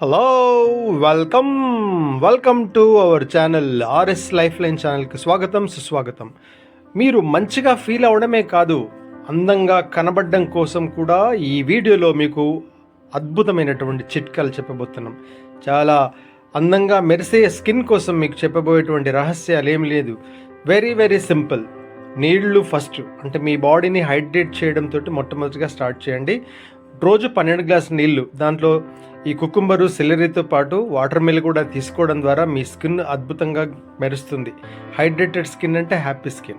Hello welcome welcome to our channel RS life line ఛానల్కి స్వాగతం సుస్వాగతం. మీరు మంచిగా ఫీల్ అవడమే కాదు అందంగా కనబడడం కోసం కూడా ఈ వీడియోలో మీకు అద్భుతమైనటువంటి చిట్కాలు చెప్పబోతున్నాం. చాలా అందంగా మెరిసే స్కిన్ కోసం మీకు చెప్పబోయేటువంటి రహస్యాలు ఏం లేదు. వెరీ వెరీ సింపుల్ నీళ్ళు ఫస్ట్ అంటే మీ బాడీని హైడ్రేట్ చేయడంతో మొట్టమొదటిగా స్టార్ట్ చేయండి. రోజు పన్నెండు గ్లాస్ నీళ్ళు దాంట్లో ఈ కుకుంబరు సెలరీతో పాటు వాటర్ మిల్ కూడా తీసుకోవడం ద్వారా మీ స్కిన్ అద్భుతంగా మెరుస్తుంది. హైడ్రేటెడ్ స్కిన్ అంటే హ్యాపీ స్కిన్.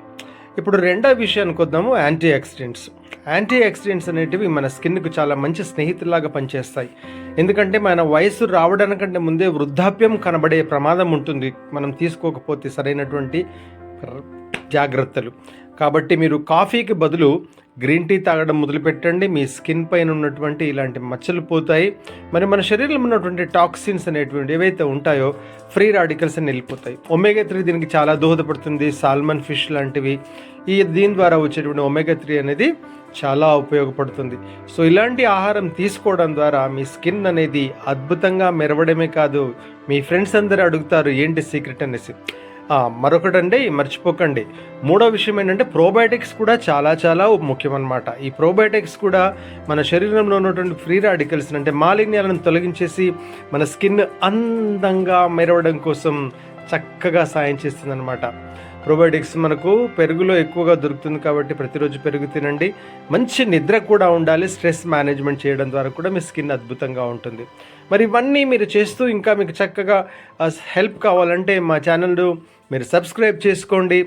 ఇప్పుడు రెండో విషయానికి వద్దాము యాంటీ ఆక్సిడెంట్స్ యాంటీ ఆక్సిడెంట్స్ అనేటివి మన స్కిన్కు చాలా మంచి స్నేహితులాగా పనిచేస్తాయి. ఎందుకంటే మన వయసు రావడానికంటే ముందే వృద్ధాప్యం కనబడే ప్రమాదం ఉంటుంది. మనం తీసుకోకపోతే సరైనటువంటి జాగ్రత్తలు. కాబట్టి మీరు కాఫీకి బదులు గ్రీన్ టీ తాగడం మొదలుపెట్టండి. మీ స్కిన్ పైన ఉన్నటువంటి ఇలాంటి మచ్చలు పోతాయి. మరి మన శరీరంలో ఉన్నటువంటి టాక్సిన్స్ అనేటువంటి ఏవైతే ఉంటాయో ఫ్రీ రాడికల్స్ అని వెళ్ళిపోతాయి. ఒమేగా త్రీ దీనికి చాలా దోహదపడుతుంది. సాల్మన్ ఫిష్ లాంటివి. ఈ దీని ద్వారా వచ్చేటువంటి ఒమేగా త్రీ అనేది చాలా ఉపయోగపడుతుంది. సో ఇలాంటి ఆహారం తీసుకోవడం ద్వారా మీ స్కిన్ అనేది అద్భుతంగా మెరవడమే కాదు. మీ ఫ్రెండ్స్ అందరూ అడుగుతారు ఏంటి సీక్రెట్ అనేసి? మరొకటండి మర్చిపోకండి. మూడో విషయం ఏంటంటే ప్రోబయోటిక్స్ కూడా చాలా చాలా ముఖ్యం ఈ ప్రోబయోటిక్స్ కూడా మన శరీరంలో ఉన్నటువంటి ఫ్రీ రాడికల్స్ అంటే మాలిన్యాలను తొలగించేసి మన స్కిన్ అందంగా మెరవడం కోసం చక్కగా సాయం చేస్తుంది అనమాట ప్రోబయోటిక్స్ మనకు పెరుగులో ఎక్కువగా దొరుకుతుంది కాబట్టి ప్రతిరోజు పెరుగు తినండి. మంచి నిద్ర కూడా ఉండాలి. స్ట్రెస్ మేనేజ్మెంట్ చేయడం ద్వారా కూడా మీ స్కిన్ అద్భుతంగా ఉంటుంది. మరి ఇవన్నీ మీరు చేస్తూ ఇంకా మీకు చక్కగా హెల్ప్ కావాలంటే మా ఛానల్ మీరు సబ్స్క్రైబ్ చేసుకోండి.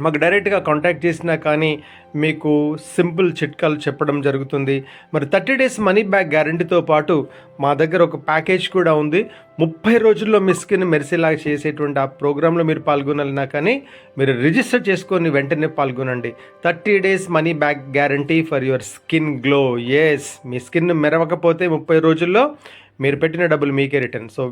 మాకు డైరెక్ట్గా కాంటాక్ట్ చేసినా కానీ మీకు సింపుల్ చిట్కాలు చెప్పడం జరుగుతుంది. మరి థర్టీ డేస్ మనీ బ్యాక్ గ్యారంటీతో పాటు మా దగ్గర ఒక ప్యాకేజ్ కూడా ఉంది. ముప్పై రోజుల్లో మీ స్కిన్ మెరిసేలా చేసేటువంటి ఆ ప్రోగ్రాంలో మీరు పాల్గొనాలన్నా కానీ మీరు రిజిస్టర్ చేసుకొని వెంటనే పాల్గొనండి. Thirty days money back guarantee for your skin glow. Yes me skin మెరవకపోతే ముప్పై రోజుల్లో మీరు పెట్టిన డబ్బులు మీకే రిటర్న్. సో